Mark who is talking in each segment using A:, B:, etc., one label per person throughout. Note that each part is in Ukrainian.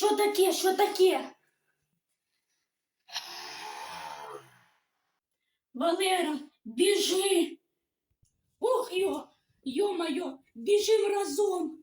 A: Що таке? Що таке? Валера, біжи! Ох йо! Йо-моє, біжим разом!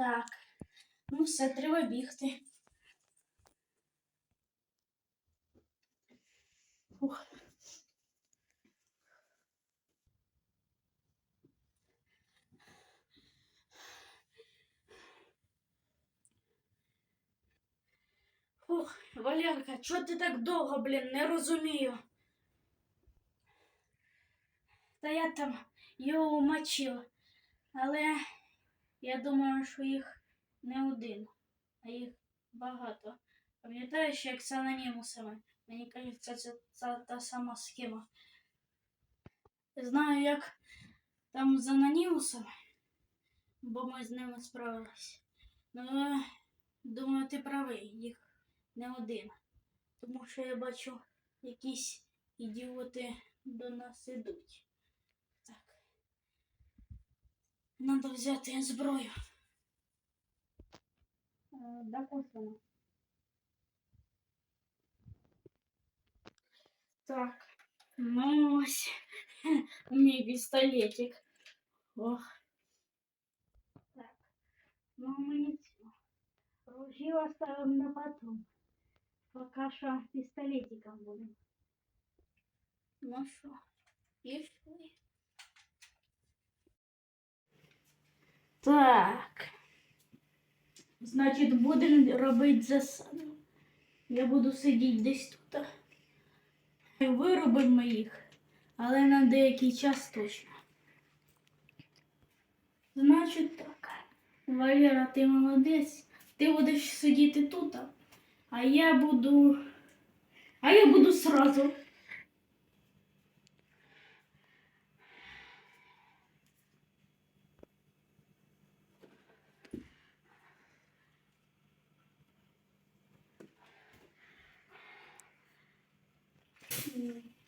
A: Так, ну все, треба бігти. Ух. Ух, Валерка, чого ти так довго, блін, не розумію. Та я там його умочив, але я думаю, що їх не один, а їх багато. Пам'ятаєш, як з анонімусами? Мені кажеться, це, та сама схема. Знаю, як там з анонімусами, бо ми з ними справились. Ну, думаю, ти правий, їх не один. Тому що я бачу, якісь ідіоти до нас ідуть. Надо взяти зброю. Е, Да, вона. Так. Ну ось. Мій пістолетик. Ох. Так. Ну, мені цього. Ружье оставим на потом. Пока что пистолетиком будем. Ну что, пішли. Так. Значить, будемо робити засаду. Я буду сидіти десь тут. Виробимо їх, але на деякий час точно. Значить так. Валера, ти молодець. Ти будеш сидіти тут, а я буду. А я буду сразу. you.